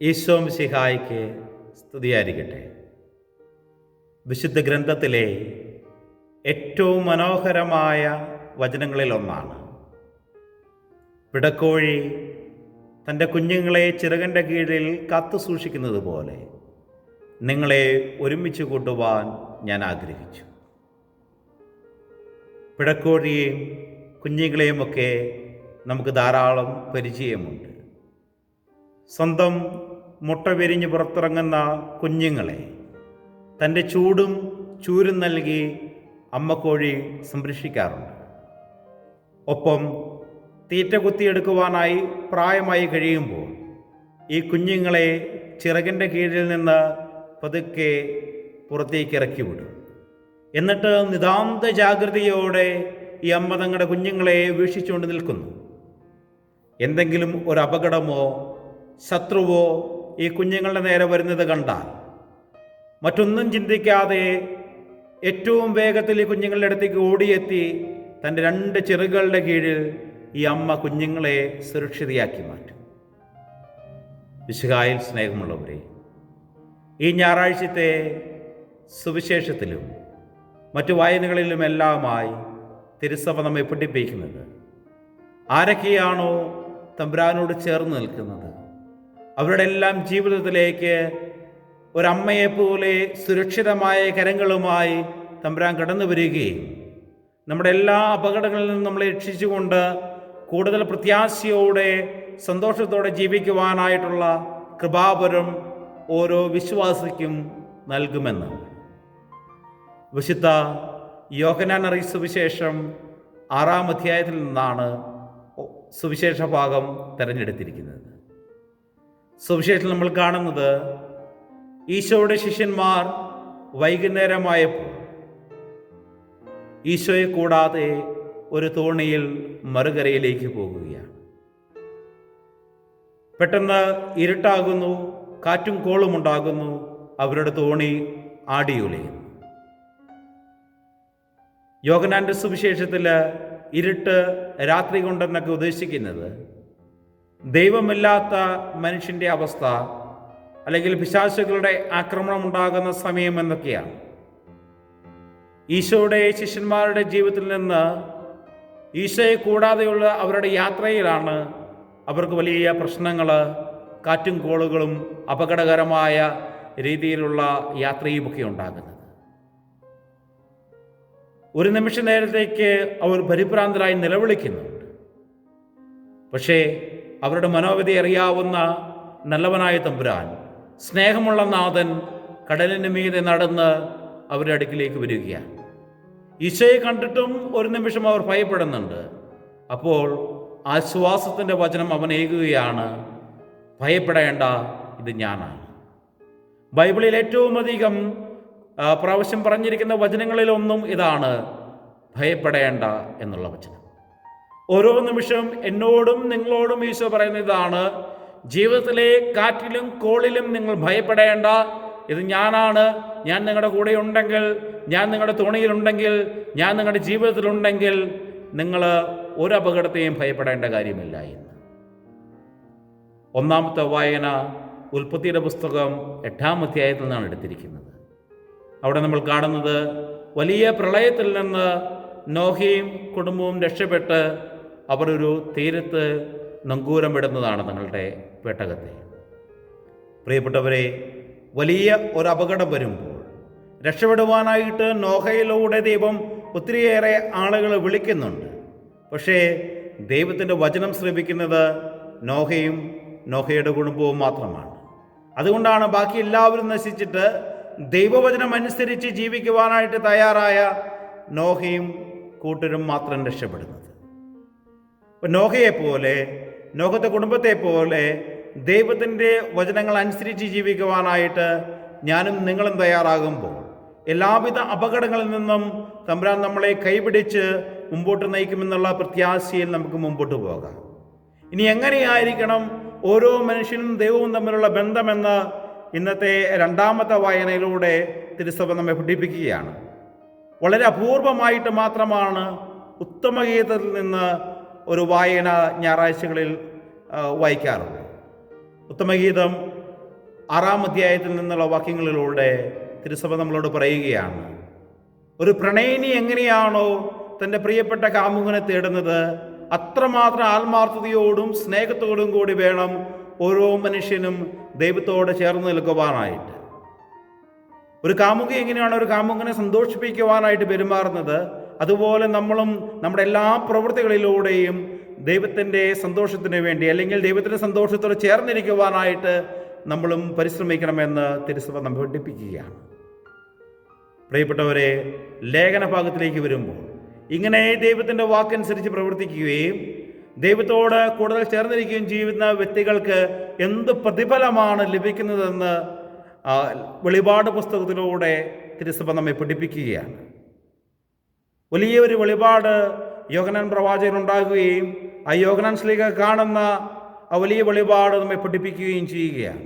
ഈശോ മിശിഹായ്ക്ക് സ്തുതിയായിരിക്കട്ടെ. വിശുദ്ധ ഗ്രന്ഥത്തിലെ ഏറ്റവും മനോഹരമായ വചനങ്ങളിലൊന്നാണ് പിടക്കോഴി തന്റെ കുഞ്ഞുങ്ങളെ ചിറകന്റെ കീഴിൽ കത്തു സൂക്ഷിക്കുന്നത് പോലെ നിങ്ങളെ ഒരുമിച്ച് കൂട്ടുവാൻ ഞാൻ ആഗ്രഹിച്ചു. പിടക്കോഴിയെയും കുഞ്ഞുങ്ങളെയുമൊക്കെ നമുക്ക് ധാരാളം പരിചയമുണ്ട്. സ്വന്തം മുട്ട വിരിഞ്ഞ് പുറത്തിറങ്ങുന്ന കുഞ്ഞുങ്ങളെ തന്റെ ചൂടും ചൂരും നൽകി അമ്മക്കോഴി സംരക്ഷിക്കാറുണ്ട്. ഒപ്പം തീറ്റ കുത്തിയെടുക്കുവാനായി പ്രായമായി കഴിയുമ്പോൾ ഈ കുഞ്ഞുങ്ങളെ ചിറകിന്റെ കീഴിൽ നിന്ന് പതുക്കെ പുറത്തേക്ക് ഇറക്കി വിടും. എന്നിട്ട് നിതാന്ത ജാഗ്രതയോടെ ഈ അമ്മ തങ്ങളുടെ കുഞ്ഞുങ്ങളെ വീക്ഷിച്ചുകൊണ്ട് നിൽക്കുന്നു. എന്തെങ്കിലും ഒരു അപകടമോ ശത്രുവോ ഈ കുഞ്ഞുങ്ങളുടെ നേരെ വരുന്നത് കണ്ടാൽ? മറ്റൊന്നും ചിന്തിക്കാതെ ഏറ്റവും വേഗത്തിൽ ഈ കുഞ്ഞുങ്ങളുടെ അടുത്തേക്ക് ഓടിയെത്തി തന്റെ രണ്ട് ചെറുകളുടെ കീഴിൽ ഈ അമ്മ കുഞ്ഞുങ്ങളെ സുരക്ഷിതയാക്കി മാറ്റും. വിശുഖായിൽ സ്നേഹമുള്ളവരെ ഈ ഞായറാഴ്ചത്തെ സുവിശേഷത്തിലും മറ്റു വായനകളിലുമെല്ലാമായി തിരുസഭ നമ്മെ പഠിപ്പിക്കുന്നത് ആരൊക്കെയാണോ തമ്പുരാനോട് ചേർന്ന് നിൽക്കുന്നത്? അവരുടെ എല്ലാം ജീവിതത്തിലേക്ക് ഒരമ്മയെപ്പോലെ സുരക്ഷിതമായ കരങ്ങളുമായി തമ്പുരാൻ കടന്നു വരികയും നമ്മുടെ എല്ലാ അപകടങ്ങളിൽ നിന്നും നമ്മളെ രക്ഷിച്ചുകൊണ്ട് കൂടുതൽ പ്രത്യാശയോടെ സന്തോഷത്തോടെ ജീവിക്കുവാനായിട്ടുള്ള കൃപാപരം ഓരോ വിശ്വാസിക്കും നൽകുമെന്ന്. വിശുദ്ധ യോഹനാൻ അറിയ സുവിശേഷം ആറാം അധ്യായത്തിൽ നിന്നാണ് സുവിശേഷ ഭാഗം തിരഞ്ഞെടുത്തിരിക്കുന്നത്. സുവിശേഷത്തിൽ നമ്മൾ കാണുന്നത് ഈശോയുടെ ശിഷ്യന്മാർ വൈകുന്നേരമായപ്പോൾ ഈശോയെ കൂടാതെ ഒരു തോണിയിൽ മറുകരയിലേക്ക് പോകുകയാണ്. പെട്ടെന്ന് ഇരുട്ടാകുന്നു കാറ്റും കോളും ഉണ്ടാകുന്നു അവരുടെ തോണി ആടിയുലയുന്നു യോഗനാന്റെ സുവിശേഷത്തിൽ ഇരുട്ട് രാത്രി കൊണ്ടെന്നൊക്കെ ഉദ്ദേശിക്കുന്നത് ദൈവമില്ലാത്ത മനുഷ്യന്റെ അവസ്ഥ അല്ലെങ്കിൽ പിശാചുകളുടെ ആക്രമണം ഉണ്ടാകുന്ന സമയം എന്നൊക്കെയാണ്. ഈശോയുടെ ശിഷ്യന്മാരുടെ ജീവിതത്തിൽ നിന്ന് ഈശോയെ കൂടാതെയുള്ള അവരുടെ യാത്രയിലാണ് അവർക്ക് വലിയ പ്രശ്നങ്ങൾ കാറ്റും കോളുകളും അപകടകരമായ രീതിയിലുള്ള യാത്രയുമൊക്കെ ഉണ്ടാകുന്നത്. ഒരു നിമിഷ നേരത്തേക്ക് അവർ പരിഭ്രാന്തരായി നിലവിളിക്കുന്നുണ്ട്. പക്ഷേ അവരുടെ മനോവിധി അറിയാവുന്ന നല്ലവനായ തമ്പുരാൻ സ്നേഹമുള്ള നാഥൻ കടലിന് മീതെ നടന്ന് അവരുടെ അടുക്കിലേക്ക് വരികയാണ്. ഈശോയെ കണ്ടിട്ടും ഒരു നിമിഷം അവർ ഭയപ്പെടുന്നുണ്ട്. അപ്പോൾ ആശ്വാസത്തിന്റെ വചനം അവനേകുകയാണ് ഭയപ്പെടേണ്ട ഇത് ഞാനാണ്. ബൈബിളിൽ ഏറ്റവും അധികം പ്രാവശ്യം പറഞ്ഞിരിക്കുന്ന വചനങ്ങളിലൊന്നും ഇതാണ് ഭയപ്പെടേണ്ട എന്നുള്ള വചനം. ഓരോ നിമിഷം എന്നോടും നിങ്ങളോടും ഈശോ പറയുന്ന ഇതാണ് ജീവിതത്തിലെ കാറ്റിലും കോളിലും നിങ്ങൾ ഭയപ്പെടേണ്ട. ഇത് ഞാനാണ്. ഞാൻ നിങ്ങളുടെ കൂടെ ഉണ്ടെങ്കിൽ ഞാൻ നിങ്ങളുടെ തുണിയിലുണ്ടെങ്കിൽ ഞാൻ നിങ്ങളുടെ ജീവിതത്തിലുണ്ടെങ്കിൽ നിങ്ങൾ ഒരു അപകടത്തെയും ഭയപ്പെടേണ്ട കാര്യമില്ല എന്ന്. ഒന്നാമത്തെ വായന ഉൽപ്പത്തിയുടെ പുസ്തകം എട്ടാം അധ്യായത്തിൽ നിന്നാണ് എടുത്തിരിക്കുന്നത്. അവിടെ നമ്മൾ കാണുന്നത് വലിയ പ്രളയത്തിൽ നിന്ന് നോഹയും കുടുംബവും രക്ഷപ്പെട്ട് അവർ ഒരു തീരത്ത് നങ്കൂരം വിടുന്നതാണ് നിങ്ങളുടെ പെട്ടകത്തെ പ്രിയപ്പെട്ടവരെ വലിയ ഒരു അപകടം വരുമ്പോൾ രക്ഷപ്പെടുവാനായിട്ട് നോഹയിലൂടെ ദൈവം ഒത്തിരിയേറെ ആളുകൾ വിളിക്കുന്നുണ്ട്. പക്ഷേ ദൈവത്തിന്റെ വചനം ശ്രമിക്കുന്നത് നോഹയും നോഹയുടെ കുടുംബവും മാത്രമാണ്. അതുകൊണ്ടാണ് ബാക്കി എല്ലാവരും നശിച്ചിട്ട് ദൈവവചനം അനുസരിച്ച് ജീവിക്കുവാനായിട്ട് തയ്യാറായ നോഹയും കൂട്ടരും മാത്രം രക്ഷപ്പെടുന്നത്. ഇപ്പം നോഹയെ പോലെ നോഹത്തെ കുടുംബത്തെ പോലെ ദൈവത്തിന്റെ വചനങ്ങൾ അനുസരിച്ച് ജീവിക്കുവാനായിട്ട് ഞാനും നിങ്ങളും തയ്യാറാകുമ്പോൾ എല്ലാവിധ അപകടങ്ങളിൽ നിന്നും തമ്പുരാൻ നമ്മളെ കൈപിടിച്ച് മുമ്പോട്ട് നയിക്കുമെന്നുള്ള പ്രത്യാശയിൽ നമുക്ക് മുമ്പോട്ട് പോകാം. ഇനി എങ്ങനെയായിരിക്കണം ഓരോ മനുഷ്യനും ദൈവവും തമ്മിലുള്ള ബന്ധമെന്ന് ഇന്നത്തെ രണ്ടാമത്തെ വായനയിലൂടെ തിരുസഭ നമ്മെ പഠിപ്പിക്കുകയാണ്. വളരെ അപൂർവമായിട്ട് മാത്രമാണ് ഉത്തമഗീതത്തിൽ നിന്ന് ഒരു വായന ഞായറാഴ്ചകളിൽ വായിക്കാറുണ്ട്. ഉത്തമഗീതം ആറാം അധ്യായത്തിൽ നിന്നുള്ള വാക്യങ്ങളിലൂടെ തിരുസഭ നമ്മളോട് പറയുകയാണ് ഒരു പ്രണയിനി എങ്ങനെയാണോ തന്റെ പ്രിയപ്പെട്ട കാമുകനെ തേടുന്നത് അത്രമാത്രം ആത്മാർത്ഥതയോടും സ്നേഹത്തോടും കൂടി വേണം ഓരോ മനുഷ്യനും ദൈവത്തോട് ചേർന്ന് നിൽക്കുവാനായിട്ട്. ഒരു കാമുകി എങ്ങനെയാണ് ഒരു കാമുകനെ സന്തോഷിപ്പിക്കുവാനായിട്ട് പെരുമാറുന്നത്? അതുപോലെ നമ്മളും നമ്മുടെ എല്ലാ പ്രവൃത്തികളിലൂടെയും ദൈവത്തിന്റെ സന്തോഷത്തിന് വേണ്ടി അല്ലെങ്കിൽ ദൈവത്തിന്റെ സന്തോഷത്തോട് ചേർന്നിരിക്കുവാനായിട്ട് നമ്മളും പരിശ്രമിക്കണമെന്ന് തിരുസഭ നമ്മെ പഠിപ്പിക്കുകയാണ്. പ്രിയപ്പെട്ടവരെ ലേഖന ഭാഗത്തിലേക്ക് വരുമ്പോൾ ഇങ്ങനെ ദൈവത്തിന്റെ വാക്കനുസരിച്ച് പ്രവർത്തിക്കുകയും ദൈവത്തോട് കൂടുതൽ ചേർന്നിരിക്കുകയും ചെയ്യുന്ന വ്യക്തികൾക്ക് എന്ത് പ്രതിഫലമാണ് ലഭിക്കുന്നതെന്ന് വെളിപാട് പുസ്തകത്തിലൂടെ തിരുസഭ നമ്മെ പഠിപ്പിക്കുകയാണ്. വലിയ ഒരു വെളിപാട് യോഗനാൻ പ്രവാചകൻ ഉണ്ടാകുകയും ആ യോഗനൻ സ്ലീഗ കാണുന്ന ആ വലിയ വെളിപാട് നമ്മെ പഠിപ്പിക്കുകയും ചെയ്യുകയാണ്.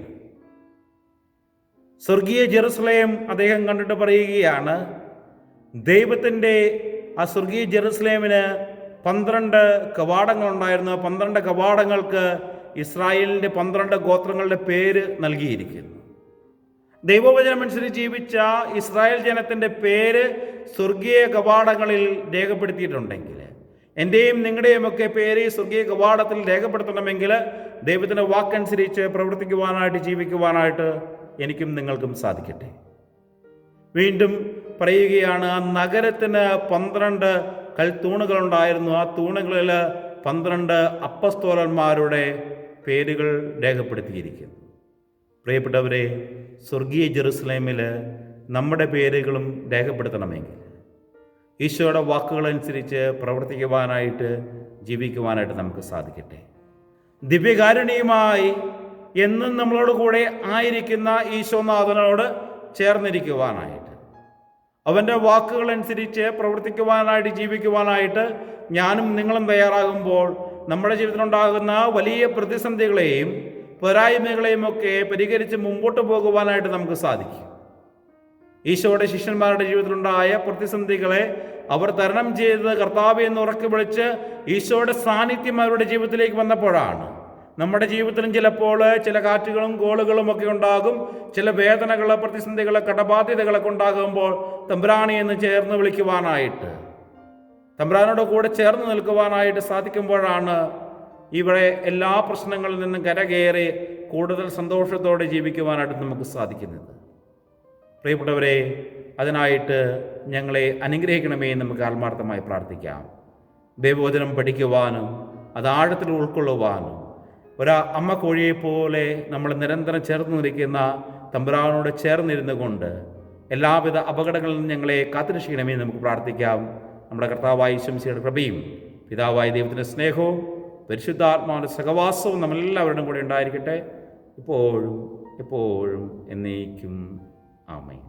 സ്വർഗീയ ജെറുസലേം അദ്ദേഹം കണ്ടിട്ട് പറയുകയാണ് ദൈവത്തിന്റെ ആ സ്വർഗീയ ജെറുസലേമിന് പന്ത്രണ്ട് കവാടങ്ങൾ ഉണ്ടായിരുന്നു. പന്ത്രണ്ട് കവാടങ്ങൾക്ക് ഇസ്രായേലിന്റെ പന്ത്രണ്ട് ഗോത്രങ്ങളുടെ പേര് നൽകിയിരിക്കുന്നു. ദൈവവചനമനുസരിച്ച് ജീവിച്ച ഇസ്രായേൽ ജനത്തിന്റെ പേര് സ്വർഗീയ കവാടങ്ങളിൽ രേഖപ്പെടുത്തിയിട്ടുണ്ടെങ്കിൽ എന്റെയും നിങ്ങളുടെയും ഒക്കെ പേര് സ്വർഗീയ കവാടത്തിൽ രേഖപ്പെടുത്തണമെങ്കിൽ ദൈവത്തിന്റെ വാക്കനുസരിച്ച് പ്രവർത്തിക്കുവാനായിട്ട് ജീവിക്കുവാനായിട്ട് എനിക്കും നിങ്ങൾക്കും സാധിക്കട്ടെ. വീണ്ടും പറയുകയാണ് ആ നഗരത്തിന് പന്ത്രണ്ട് കൽത്തൂണുകളുണ്ടായിരുന്നു. ആ തൂണുകളിൽ പന്ത്രണ്ട് അപ്പസ്തോലന്മാരുടെ പേരുകൾ രേഖപ്പെടുത്തിയിരിക്കുന്നു. പ്രിയപ്പെട്ടവരെ സ്വർഗീയ ജെറുസലേമിൽ നമ്മുടെ പേരുകളും രേഖപ്പെടുത്തണമെങ്കിൽ. ഈശോയുടെ വാക്കുകളനുസരിച്ച് പ്രവർത്തിക്കുവാനായിട്ട് ജീവിക്കുവാനായിട്ട് നമുക്ക് സാധിക്കട്ടെ. ദിവ്യകാരുണ്യമായി എന്നും നമ്മളോട് കൂടെ ആയിരിക്കുന്ന ഈശോനാഥനോട് ചേർന്നിരിക്കുവാനായിട്ട്. അവന്റെ വാക്കുകളനുസരിച്ച് പ്രവർത്തിക്കുവാനായിട്ട് ജീവിക്കുവാനായിട്ട് ഞാനും നിങ്ങളും തയ്യാറാകുമ്പോൾ നമ്മുടെ ജീവിതത്തിലുണ്ടാകുന്ന വലിയ പ്രതിസന്ധികളെയും പോരായ്മകളെയും ഒക്കെ പരിഹരിച്ച് മുമ്പോട്ട് പോകുവാനായിട്ട് നമുക്ക് സാധിക്കും. ഈശോയുടെ ശിഷ്യന്മാരുടെ ജീവിതത്തിലുണ്ടായ പ്രതിസന്ധികളെ അവർ തരണം ചെയ്ത് കർത്താവ് എന്ന് ഉറക്കി വിളിച്ച് ഈശോയുടെ സാന്നിധ്യം അവരുടെ ജീവിതത്തിലേക്ക് വന്നപ്പോഴാണ്. നമ്മുടെ ജീവിതത്തിലും ചിലപ്പോൾ ചില കാറ്റുകളും കോളുകളും ഒക്കെ ഉണ്ടാകും. ചില വേദനകൾ പ്രതിസന്ധികൾ കടബാധ്യതകളൊക്കെ ഉണ്ടാകുമ്പോൾ തമ്പ്രാണി എന്ന് ചേർന്ന് വിളിക്കുവാനായിട്ട് തമ്പ്രാനോട് കൂടെ ചേർന്ന് നിൽക്കുവാനായിട്ട് സാധിക്കുമ്പോഴാണ് ഇവിടെ എല്ലാ പ്രശ്നങ്ങളിൽ നിന്നും കരകയറി കൂടുതൽ സന്തോഷത്തോടെ ജീവിക്കുവാനായിട്ട് നമുക്ക് സാധിക്കുന്നത്. പ്രിയപ്പെട്ടവരെ അതിനായിട്ട് ഞങ്ങളെ അനുഗ്രഹിക്കണമേ നമുക്ക് ആത്മാർത്ഥമായി പ്രാർത്ഥിക്കാം. ദൈവവചനം പഠിക്കുവാനും അത് ആഴത്തിൽ ഉൾക്കൊള്ളുവാനും ഒരു അമ്മ കോഴിയെ പോലെ നമ്മൾ നിരന്തരം ചേർന്ന് നിൽക്കുന്ന തമ്പുരാനോട് ചേർന്നിരുന്നു കൊണ്ട് എല്ലാവിധ അപകടങ്ങളിൽ നിന്നും ഞങ്ങളെ കാത്തിരക്ഷിക്കണമേ നമുക്ക് പ്രാർത്ഥിക്കാം. നമ്മുടെ കർത്താവായ ശംസിയുടെ കൃപയും പിതാവായ ദൈവത്തിന്റെ സ്നേഹവും പരിശുദ്ധാത്മാവിന്റെ സഹവാസവും നമ്മളെല്ലാവരുടെയും കൂടെ ഉണ്ടായിരിക്കട്ടെ. ഇപ്പോഴും എപ്പോഴും എന്നേക്കും. ആമയും